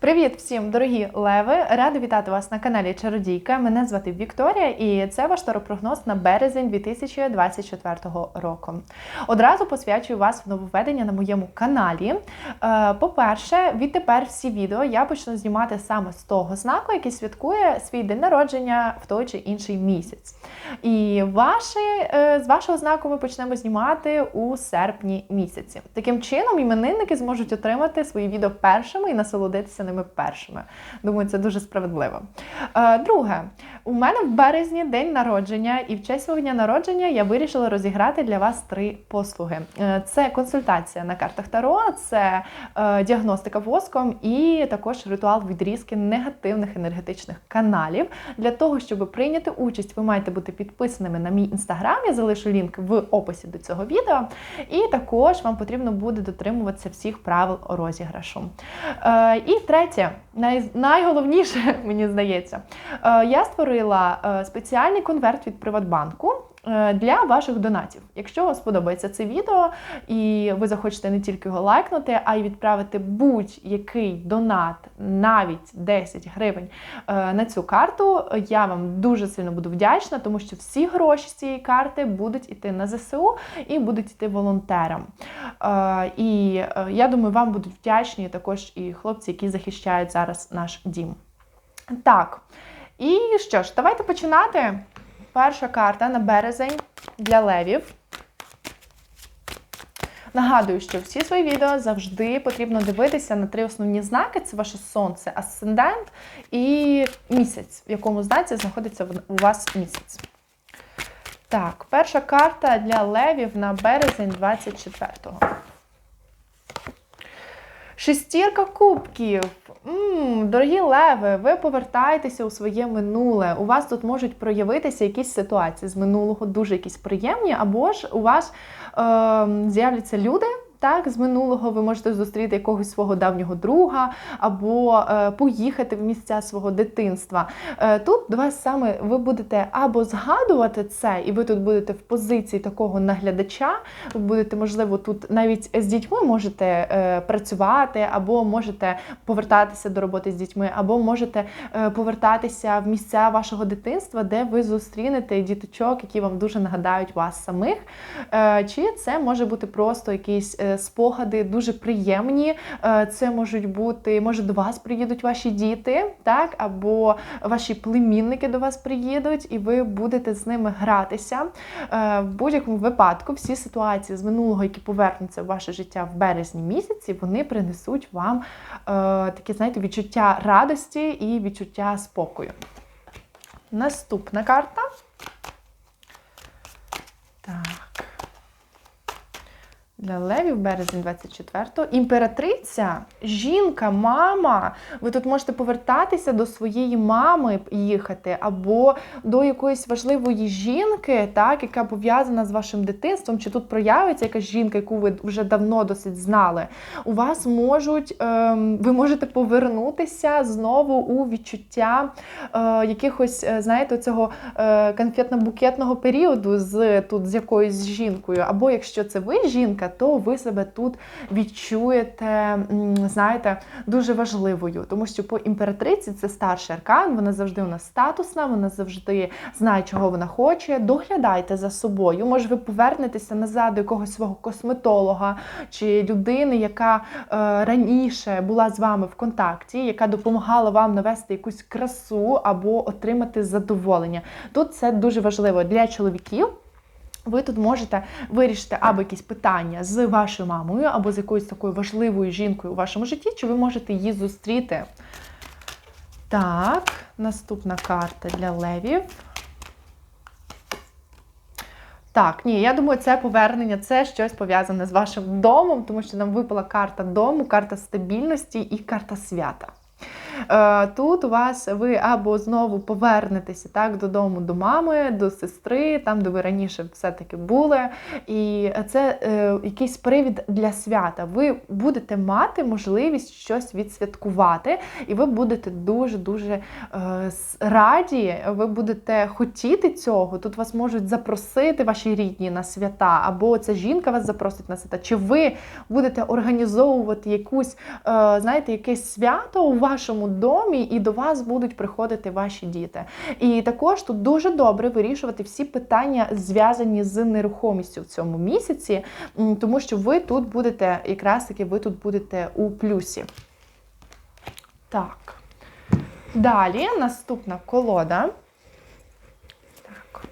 Привіт всім, дорогі леви! Рада вітати вас на каналі Чародійка. Мене звати Вікторія, і це ваш таропрогноз на березень 2024 року. Одразу посвячую вас в нововведення на моєму каналі. Е, По-перше, відтепер всі відео я почну знімати саме з того знаку, який святкує свій день народження в той чи інший місяць. І ваші, е, з вашого знаку ми почнемо знімати у серпні місяці. Таким чином, іменинники зможуть отримати свої відео першими і насолодитися ними першими. Думаю, це дуже справедливо. Е, Друге, у мене в березні день народження, і в честь свого дня народження я вирішила розіграти для вас три послуги: Е, це консультація на картах Таро, це е, діагностика воском і також ритуал відрізки негативних енергетичних каналів. Для того, щоб прийняти участь, ви маєте бути підписаними на мій інстаграм. Я залишу лінк в описі до цього відео. І також вам потрібно буде дотримуватися всіх правил розіграшу. І третє, най, найголовніше, мені здається, е, я створила е, спеціальний конверт від Приватбанку. Е, Для ваших донатів. Якщо вам сподобається це відео, і ви захочете не тільки його лайкнути, а й відправити будь-який донат, навіть 10 гривень е, на цю карту, я вам дуже сильно буду вдячна, тому що всі гроші з цієї карти будуть йти на ЗСУ і будуть йти волонтерам. Е, І я думаю, вам будуть вдячні також і хлопці, які захищають зараз наш дім. Так, і що ж, давайте починати. Перша карта на березень для левів. Нагадую, що всі свої відео завжди потрібно дивитися на три основні знаки: це ваше сонце, асцендент і місяць, в якому знаці знаходиться у вас місяць. Так, перша карта для левів на березень 24-го. Шестірка кубків. М дорогі леви, ви повертаєтеся у своє минуле. У вас тут можуть проявитися якісь ситуації з минулого, дуже якісь приємні, або ж у вас е, з'являться люди. Так, з минулого ви можете зустріти якогось свого давнього друга або е, поїхати в місця свого дитинства. Е, тут до вас саме ви будете або згадувати це, і ви тут будете в позиції такого наглядача. Ви будете, можливо, тут навіть з дітьми можете е, працювати, або можете повертатися до роботи з дітьми, або можете повертатися в місця вашого дитинства, де ви зустрінете діточок, які вам дуже нагадають вас самих. Чи це може бути просто якісь е, спогади дуже приємні. Е, Це можуть бути, може до вас приїдуть ваші діти, так, або ваші племінники до вас приїдуть, і ви будете з ними гратися. Е, В будь-якому випадку всі ситуації з минулого, які повернуться в ваше життя в березні місяці, вони принесуть вам е, таке, знаєте, відчуття радості і відчуття спокою. Наступна карта. Для левів березень 24-го. Імператриця, жінка, мама. Ви тут можете повертатися до своєї мами їхати, або до якоїсь важливої жінки, так, яка пов'язана з вашим дитинством, чи тут проявиться якась жінка, яку ви вже давно досить знали. У вас можуть, ем, ви можете повернутися знову у відчуття е, якихось, е, знаєте, цього е, конфетно-букетного періоду з тут з якоюсь жінкою. Або якщо це ви жінка, то ви себе тут відчуєте, знаєте, дуже важливою, тому що по імператриці це старший аркан, вона завжди у нас статусна, вона завжди знає, чого вона хоче. Доглядайте за собою. Може, ви повернетеся назад до якогось свого косметолога чи людини, яка е, раніше була з вами в контакті, яка допомагала вам навести якусь красу або отримати задоволення. Тут це дуже важливо для чоловіків. Ви тут можете вирішити або якісь питання з вашою мамою, або з якоюсь такою важливою жінкою у вашому житті, чи ви можете її зустріти. Так, наступна карта для левів. Так, ні, я думаю, це повернення, це щось пов'язане з вашим домом, тому що нам випала карта дому, карта стабільності і карта свята. Е, Тут у вас ви або знову повернетеся так додому до мами, до сестри, там, де ви раніше все-таки були. І це е, якийсь привід для свята. Ви будете мати можливість щось відсвяткувати, і ви будете дуже-дуже е, раді, ви будете хотіти цього. Тут вас можуть запросити ваші рідні на свята, або ця жінка вас запросить на свята, чи ви будете організовувати якусь, е, знаєте, якесь свято у вашому домі, і до вас будуть приходити ваші діти. І також тут дуже добре вирішувати всі питання, зв'язані з нерухомістю в цьому місяці, тому що ви тут будете, якраз таки, ви тут будете у плюсі. Так. Далі наступна колода. Так.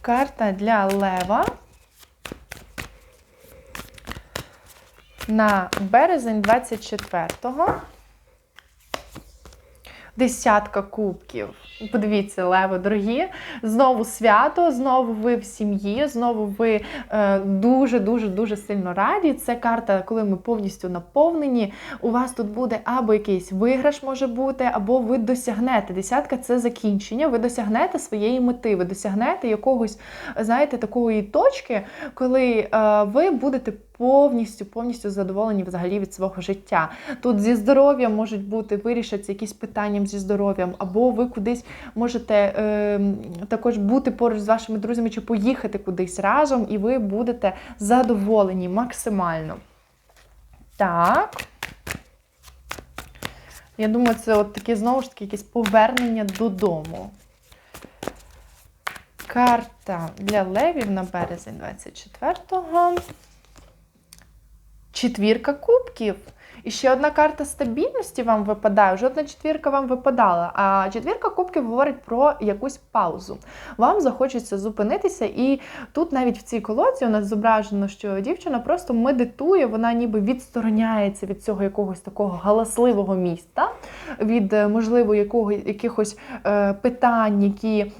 Карта для лева. На березень 24-го. Десятка кубків. Подивіться, Лево, дорогі. Знову свято, знову ви в сім'ї, знову ви е, дуже дуже дуже сильно раді. Це карта, коли ми повністю наповнені. У вас тут буде або якийсь виграш може бути, або ви досягнете. Десятка це закінчення. Ви досягнете своєї мети, ви досягнете якогось, знаєте, такої точки, коли е, ви будете повністю повністю задоволені взагалі від свого життя. Тут зі здоров'ям можуть бути вирішаться якісь питання зі здоров'ям, або ви кудись можете е, також бути поруч з вашими друзями чи поїхати кудись разом, і ви будете задоволені максимально. Так. Я думаю, це от таке знову ж таки якесь повернення додому. Карта для левів на березень 24-го. Четвірка кубків. І ще одна карта стабільності вам випадає. Вже одна четвірка вам випадала. А четвірка кубків говорить про якусь паузу. Вам захочеться зупинитися, і тут навіть в цій колоді у нас зображено, що дівчина просто медитує, вона ніби відстороняється від цього якогось такого галасливого міста, від е, можливо якого якихось е, питань, які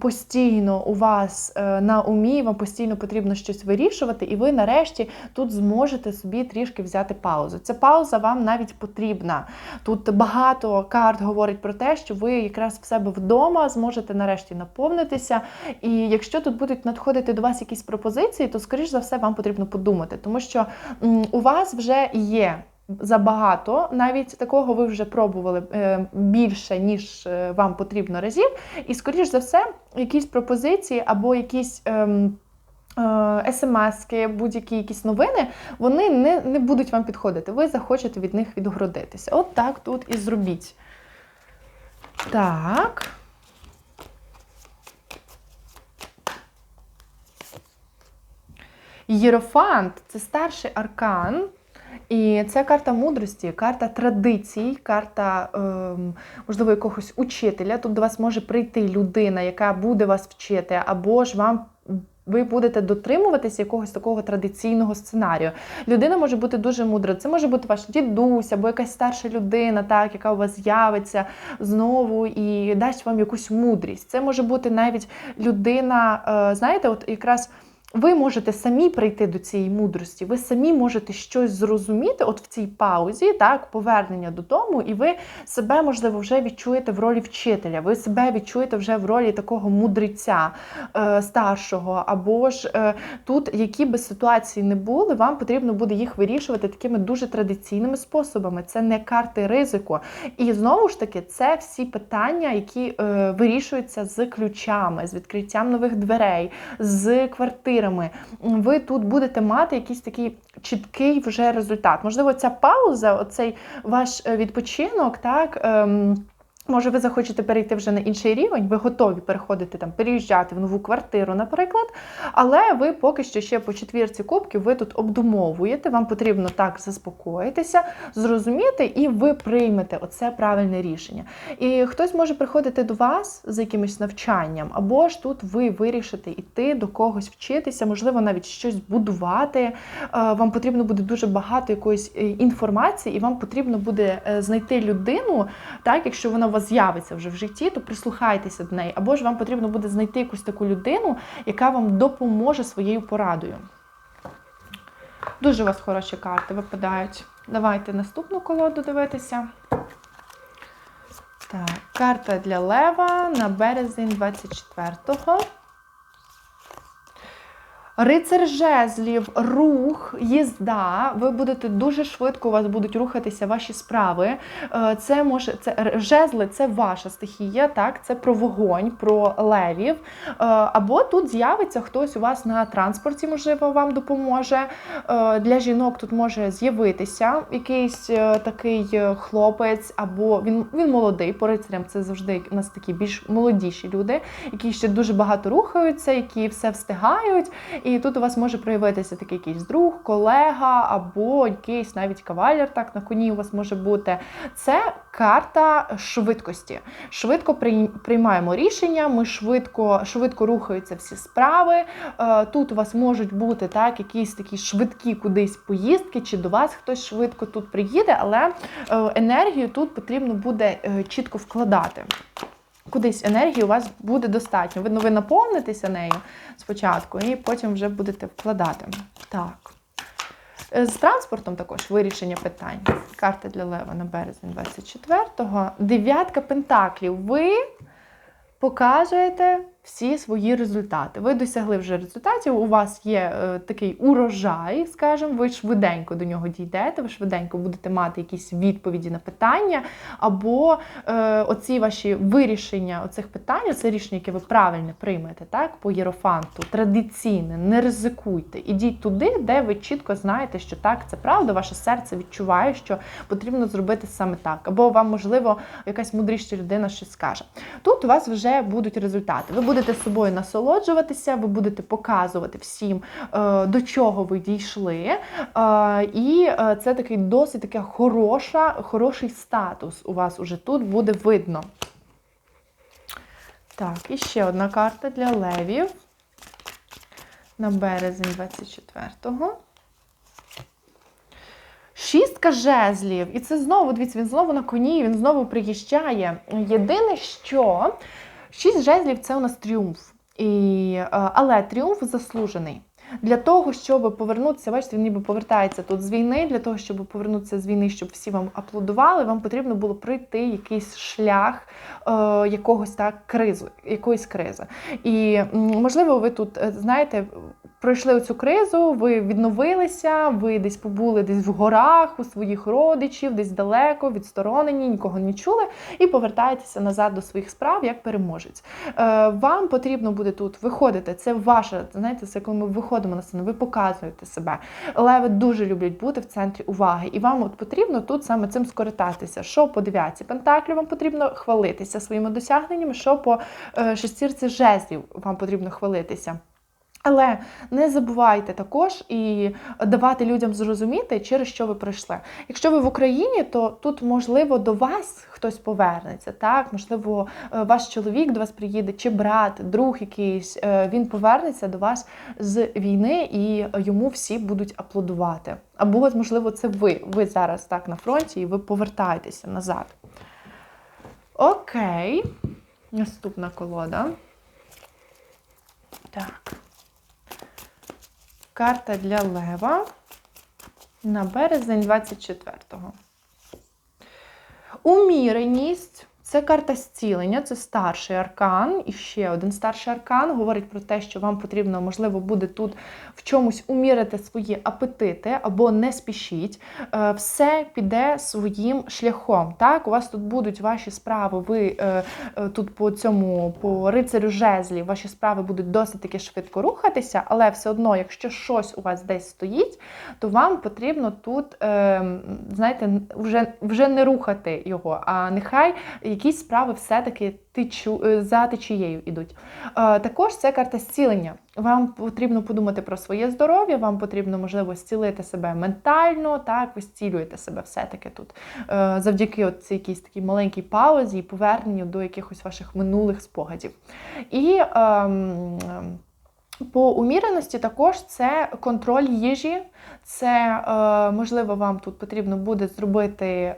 постійно у вас е, на умі, вам постійно потрібно щось вирішувати, і ви нарешті тут зможете собі трішки взяти паузу. Ця пауза вам навіть потрібна. Тут багато карт говорить про те, що ви якраз в себе вдома зможете нарешті наповнитися. І якщо тут будуть надходити до вас якісь пропозиції, то скоріш за все вам потрібно подумати, тому що у вас вже є. Забагато, навіть такого ви вже пробували е, більше, ніж е, вам потрібно разів. І, скоріш за все, якісь пропозиції або якісь ем, смски, будь-які якісь новини, вони не, не будуть вам підходити. Ви захочете від них відгородитися. От так тут і зробіть. Так. Єрофант це старший аркан. І це карта мудрості, карта традицій, карта, ем, можливо, якогось учителя. Тут до вас може прийти людина, яка буде вас вчити, або ж вам. Ви будете дотримуватися якогось такого традиційного сценарію. Людина може бути дуже мудра. Це може бути ваш дідусь або якась старша людина, так, яка у вас з'явиться знову і дасть вам якусь мудрість. Це може бути навіть людина, е, знаєте, от якраз. Ви можете самі прийти до цієї мудрості, ви самі можете щось зрозуміти от в цій паузі, так, повернення додому, і ви себе, можливо, вже відчуєте в ролі вчителя, ви себе відчуєте вже в ролі такого мудреця е, старшого, або ж е, тут, які би ситуації не були, вам потрібно буде їх вирішувати такими дуже традиційними способами. Це не карти ризику. І знову ж таки, це всі питання, які е, вирішуються з ключами, з відкриттям нових дверей, з квартирами. Ви тут будете мати якийсь такий чіткий вже результат. Можливо, ця пауза, оцей ваш е, відпочинок, так. Ем, Може, ви захочете перейти вже на інший рівень, ви готові переходити там, переїжджати в нову квартиру, наприклад. Але ви поки що ще по четвірці кубків ви тут обдумовуєте, вам потрібно так заспокоїтися, зрозуміти, і ви приймете оце правильне рішення. І хтось може приходити до вас з якимось навчанням, або ж тут ви вирішите йти до когось вчитися, можливо, навіть щось будувати. Е, Вам потрібно буде дуже багато якоїсь е, інформації, і вам потрібно буде е, знайти людину, так, якщо вона вас з'явиться вже в житті, то прислухайтеся до неї. Або ж вам потрібно буде знайти якусь таку людину, яка вам допоможе своєю порадою. Дуже у вас хороші карти випадають. Давайте наступну колоду дивитися. Так, карта для Лева на березень 24-го. Рицар жезлів, рух, їзда. Ви будете дуже швидко, у вас будуть рухатися ваші справи. Е, Це може це жезли, це ваша стихія, так, це про вогонь, про левів. Е, Або тут з'явиться хтось у вас на транспорті, можливо, вам допоможе. Е, Для жінок тут може з'явитися якийсь такий хлопець, або він, він молодий. По рицарям це завжди у нас такі більш молодіші люди, які ще дуже багато рухаються, які все встигають. І тут у вас може проявитися такий якийсь друг, колега або якийсь навіть кавалер, так на коні у вас може бути. Це карта швидкості. Швидко приймаємо рішення, ми швидко, швидко рухаються всі справи. Е, Тут у вас можуть бути так, якісь такі швидкі кудись поїздки, чи до вас хтось швидко тут приїде, але е, енергію тут потрібно буде е, чітко вкладати. Кудись енергії у вас буде достатньо. Видно, ви наповнитеся нею спочатку, і потім вже будете вкладати. Так. Е, З транспортом також вирішення питань. Карта для Лева на березень 24-го. Дев'ятка пентаклів. Ви показуєте всі свої результати. Ви досягли вже результатів, у вас є е, такий урожай, скажімо, ви швиденько до нього дійдете, ви швиденько будете мати якісь відповіді на питання, або е, оці ваші вирішення оцих питань, це рішення, яке ви правильно приймете, так, по єрофанту, традиційне, не ризикуйте. Ідіть туди, де ви чітко знаєте, що так, це правда, ваше серце відчуває, що потрібно зробити саме так. Або вам, можливо, якась мудріша людина щось скаже. Тут у вас вже будуть результати. Ви будете собою насолоджуватися, ви будете показувати всім, е, до чого ви дійшли. Е, І е, це такий досить таке хороша, хороший статус у вас уже тут буде видно. Так, і ще одна карта для левів на березень 24-го. Шістка жезлів. І це знову, дивіться, він знову на коні, він знову приїжджає. Єдине, що шість жезлів це у нас тріумф. І, е, але тріумф заслужений. Для того, щоб повернутися, бачите, він ніби повертається тут з війни. Для того, щоб повернутися з війни, щоб всі вам аплодували, вам потрібно було пройти якийсь шлях е, якогось так кризу, якоїсь кризи. І можливо, ви тут е, знаєте. Пройшли цю кризу, ви відновилися, ви десь побули десь в горах у своїх родичів, десь далеко, відсторонені, нікого не чули, і повертаєтеся назад до своїх справ як переможець. Е, вам потрібно буде тут виходити. Це ваша, знаєте, це коли ми виходимо на сцену, ви показуєте себе. Леви дуже люблять бути в центрі уваги, і вам от потрібно тут саме цим скористатися. Що по дев'ятці пентаклів вам потрібно хвалитися своїми досягненнями, що по е, шестірці жезлів вам потрібно хвалитися. Але не забувайте також і давати людям зрозуміти, через що ви пройшли. Якщо ви в Україні, то тут можливо до вас хтось повернеться. Так, можливо, е, ваш чоловік до вас приїде, чи брат, друг якийсь. е, Він повернеться до вас з війни, і йому всі будуть аплодувати. Або, можливо, це ви. Ви зараз так на фронті, і ви повертаєтеся назад. Окей. Наступна колода. Так. Карта для Лева на березень 24-го. Уміреність це карта зцілення, це старший аркан. І ще один старший аркан говорить про те, що вам потрібно, можливо, буде тут в чомусь умірити свої апетити або не спішіть. Е, Все піде своїм шляхом. Так, у вас тут будуть ваші справи. Ви е, е, тут по цьому, по рицарю жезлі, ваші справи будуть досить таки швидко рухатися, але все одно, якщо щось у вас десь стоїть, то вам потрібно тут, е, знаєте, вже, вже не рухати його, а нехай якісь справи все-таки течу, е, за течією йдуть. Е, Також це карта зцілення. Вам потрібно подумати про своє здоров'я, вам потрібно, можливо, зцілити себе ментально, так, ви зцілюєте себе все-таки тут. Е, Завдяки цій якійсь такій маленькій паузі і поверненню до якихось ваших минулих спогадів. І ем, ем, По уміреності також це контроль їжі. Це, е, можливо, вам тут потрібно буде зробити е,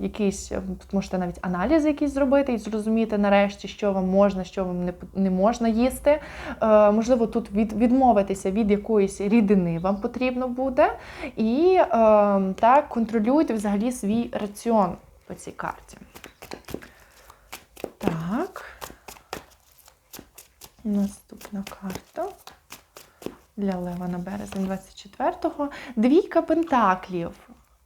якісь, е, можете навіть аналізи якісь зробити і зрозуміти нарешті, що вам можна, що вам не, можна їсти. Е, можливо, тут від, відмовитися від якоїсь рідини вам потрібно буде. І так, контролюйте взагалі свій раціон по цій карті. Так. Наступна карта для Лева на березень 24-го. Двійка пентаклів.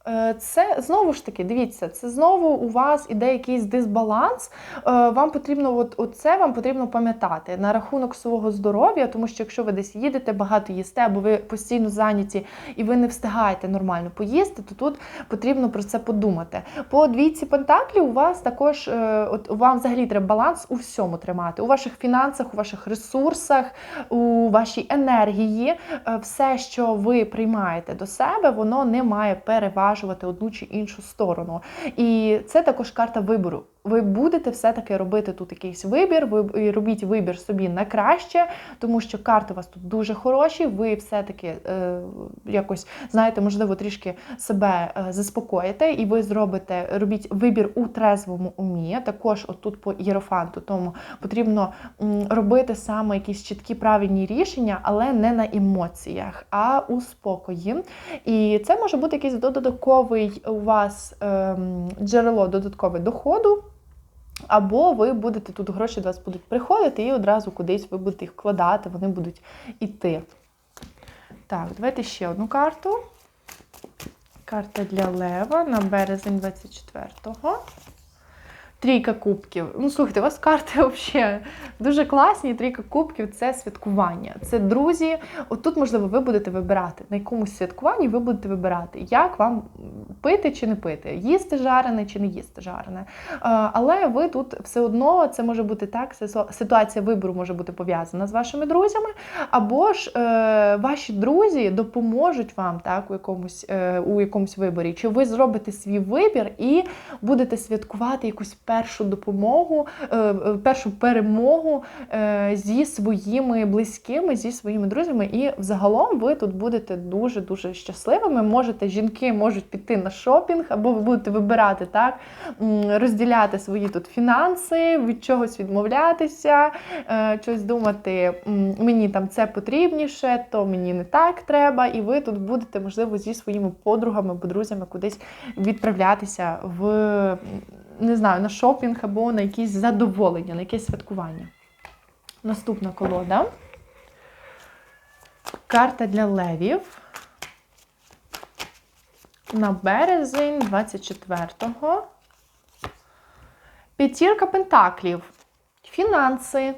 Е, Це знову ж таки, дивіться, це знову у вас іде якийсь дисбаланс. Е, Вам потрібно, от, от це вам потрібно пам'ятати на рахунок свого здоров'я, тому що якщо ви десь їдете, багато їсте, або ви постійно зайняті і ви не встигаєте нормально поїсти, то тут потрібно про це подумати. По двійці пентаклів у вас також е, от вам взагалі треба баланс у всьому тримати, у ваших фінансах, у ваших ресурсах, у вашій енергії. Все, що ви приймаєте до себе, воно не має переважувати одну чи іншу сторону. І це також карта вибору. Ви будете все-таки робити тут якийсь вибір, ви робіть вибір собі на краще, тому що карти у вас тут дуже хороші. Ви все-таки е, якось знаєте, можливо, трішки себе е, заспокоїте, і ви зробите, робіть вибір у трезвому умі. Також отут по єрофанту, тому потрібно робити саме якісь чіткі правильні рішення, але не на емоціях, а у спокої. І це може бути якийсь додатковий у вас ем, джерело додаткове доходу. Або ви будете тут гроші до вас будуть приходити і одразу кудись ви будете їх вкладати, вони будуть іти. Так, давайте ще одну карту. Карта для Лева на березень 24-го. Трійка кубків. Ну, слухайте, у вас карти взагалі дуже класні. Трійка кубків це святкування. Це друзі. От тут, можливо, ви будете вибирати на якомусь святкуванні, ви будете вибирати, як вам пити чи не пити, їсти жарене чи не їсти жарене. Е, Але ви тут все одно це може бути так. Ситуація вибору може бути пов'язана з вашими друзями, або ж е, ваші друзі допоможуть вам так у якомусь е, у якомусь виборі. Чи ви зробите свій вибір і будете святкувати якусь першу допомогу, е, е, першу перемогу е, зі своїми близькими, зі своїми друзями. І взагалом ви тут будете дуже дуже щасливими. Можете жінки можуть піти на шопінг, або ви будете вибирати так, розділяти свої тут фінанси, від чогось відмовлятися, щось думати, мені там це потрібніше, то мені не так треба. І ви тут будете, можливо, зі своїми подругами або друзями кудись відправлятися в не знаю, на шопінг або на якісь задоволення, на якесь святкування. Наступна колода. Карта для левів. На березень 24-го. П'ятірка пентаклів. Фінанси.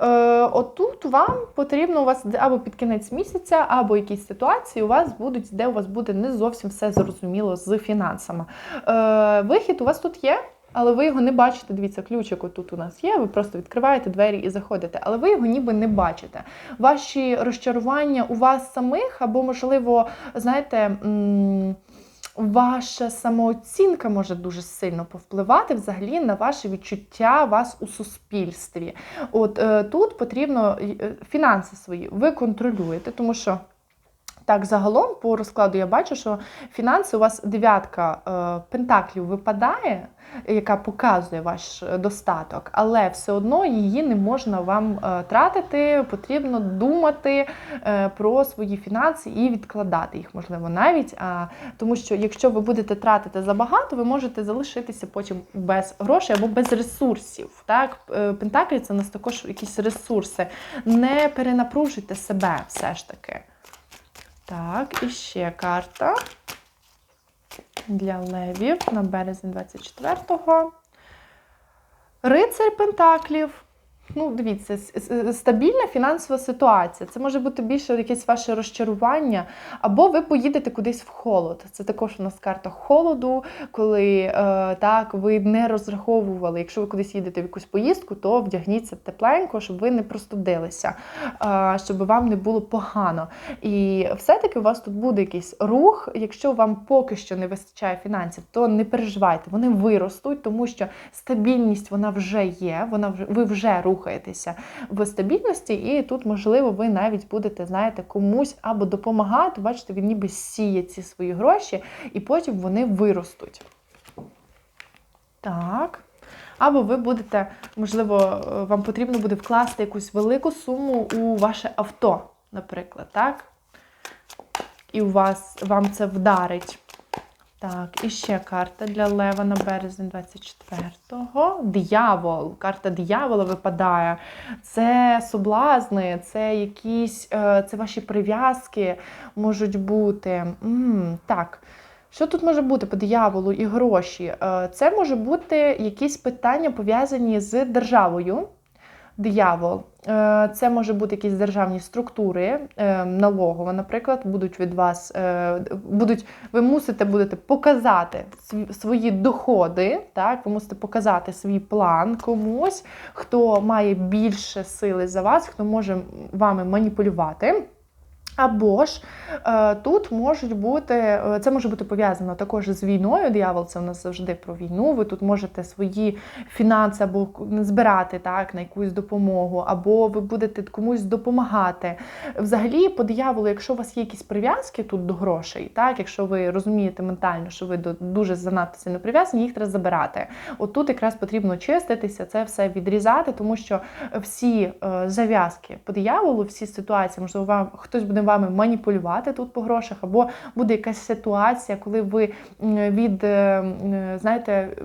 Е, отут вам потрібно у вас або під кінець місяця, або якісь ситуації у вас будуть, де у вас буде не зовсім все зрозуміло з фінансами. Е, вихід у вас тут є. Але ви його не бачите. Дивіться, ключик тут у нас є. Ви просто відкриваєте двері і заходите, але ви його ніби не бачите. Ваші розчарування у вас самих, або, можливо, знаєте. Ваша самооцінка може дуже сильно повпливати взагалі на ваше відчуття вас у суспільстві. От е, тут потрібно е, фінанси свої ви контролюєте, тому що так, загалом по розкладу я бачу, що фінанси у вас дев'ятка е, пентаклів випадає, яка показує ваш е, достаток, але все одно її не можна вам е, тратити. Потрібно думати про свої фінанси і відкладати їх, можливо, навіть. Тому що якщо ви будете тратити забагато, ви можете залишитися потім без грошей або без ресурсів. Так? Пентаклі це у нас також якісь ресурси. Не перенапружуйте себе все ж таки. Так, і ще карта для левів на березень 24-го. Рицарь Пентаклів. Ну, дивіться, стабільна фінансова ситуація. Це може бути більше якесь ваше розчарування, або ви поїдете кудись в холод. Це також у нас карта холоду, коли е, так ви не розраховували. Якщо ви кудись їдете в якусь поїздку, то вдягніться тепленько, щоб ви не простудилися, е, щоб вам не було погано. І все-таки у вас тут буде якийсь рух. Якщо вам поки що не вистачає фінансів, то не переживайте, вони виростуть, тому що стабільність вона вже є, вона вже ви вже рухаєтеся. Рухаєтеся в стабільності, і тут, можливо, ви навіть будете, знаєте, комусь або допомагати. Бачите, він ніби сіє ці свої гроші, і потім вони виростуть. Так. Або ви будете, можливо, е, вам потрібно буде вкласти якусь велику суму у ваше авто, наприклад, так? І у вас вам це вдарить. Так, і ще карта для Лева на березень 24-го. Диявол. Карта диявола випадає. Це соблазни, це якісь е, це ваші прив'язки можуть бути. М, так. Що тут може бути по дияволу і гроші? Е, Це може бути якісь питання пов'язані з державою. Диявол. Е, Це може бути якісь державні структури, е, налогова, наприклад, будуть від вас, е, будуть, ви мусите будете показати свої доходи, так? ви мусите показати свій план комусь, хто має більше сили за вас, хто може вами маніпулювати. Або ж е, тут можуть бути, е, це може бути пов'язано також з війною. Диявол це в нас завжди про війну. Ви тут можете свої фінанси або збирати так на якусь допомогу, або ви будете комусь допомагати. Взагалі, по дияволу, якщо у вас є якісь прив'язки тут до грошей, так якщо ви розумієте ментально, що ви дуже занадто сильно прив'язані, їх треба забирати. От тут якраз потрібно чиститися, це все відрізати, тому що всі е, зав'язки по дияволу, всі ситуації, можливо, вам хтось буде вами маніпулювати тут по грошах, або буде якась ситуація, коли ви від е, знаєте,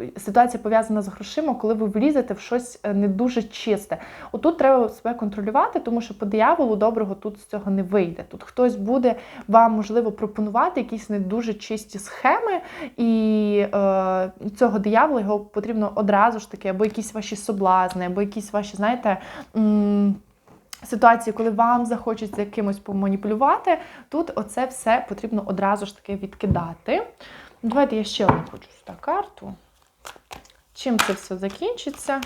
е, ситуація пов'язана з грошима, коли ви влізете в щось е, не дуже чисте. Отут треба себе контролювати, тому що по дияволу доброго тут з цього не вийде. Тут хтось буде вам, можливо, пропонувати якісь не дуже чисті схеми, і е, цього диявола його потрібно одразу ж таки, або якісь ваші соблазни, або якісь ваші, знаєте. м, Ситуації, коли вам захочеться кимось поманіпулювати, тут оце все потрібно одразу ж таки відкидати. Давайте я ще одну хочу сюди карту. Чим це все закінчиться?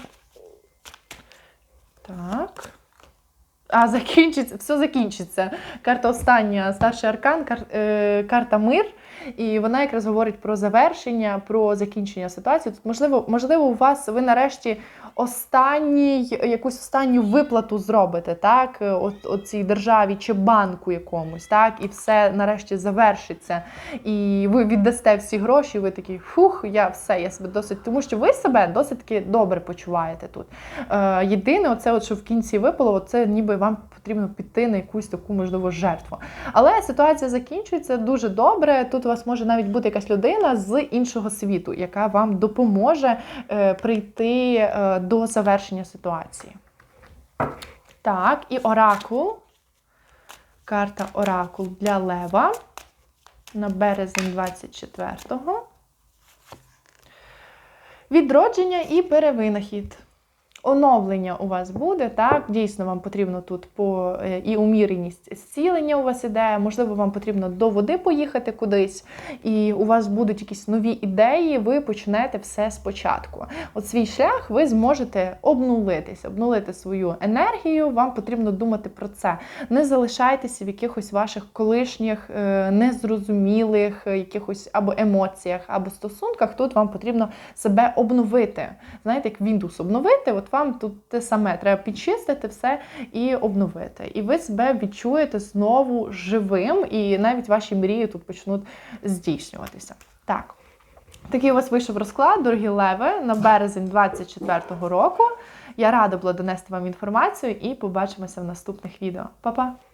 Так. А, закінчиться, все закінчиться. Карта остання, старший аркан, кар, е, карта мир. І вона якраз говорить про завершення, про закінчення ситуації. Тут, можливо, можливо, у вас ви нарешті останній, якусь останню виплату зробите, так, от, цій державі чи банку якомусь, так, і все нарешті завершиться. І ви віддасте всі гроші, ви такі, фух, я все, я себе досить, тому що ви себе досить таки добре почуваєте тут. Е, єдине, оце, от, що в кінці випало, це ніби вам потрібно піти на якусь таку, можливо, жертву. Але ситуація закінчується дуже добре. Тут у вас може навіть бути якась людина з іншого світу, яка вам допоможе е, прийти е, до завершення ситуації. Так, і оракул. Карта Оракул для Лева на березень 24-го. Відродження і перевинахід. Оновлення у вас буде, так, дійсно вам потрібно тут по е, і уміреність зцілення у вас іде, можливо, вам потрібно до води поїхати кудись, і у вас будуть якісь нові ідеї, ви почнете все спочатку. От свій шлях ви зможете обнулитися, обнулити свою енергію, вам потрібно думати про це. Не залишайтеся в якихось ваших колишніх е, незрозумілих е, якихось або емоціях, або стосунках. Тут вам потрібно себе обновити. Знаєте, як Windows обновити, вам тут те саме треба підчистити все і обновити. І ви себе відчуєте знову живим, і навіть ваші мрії тут почнуть здійснюватися. Так. Такий у вас вийшов розклад, дорогі леви, на березень 24-го року. Я рада була донести вам інформацію і побачимося в наступних відео. Па-па!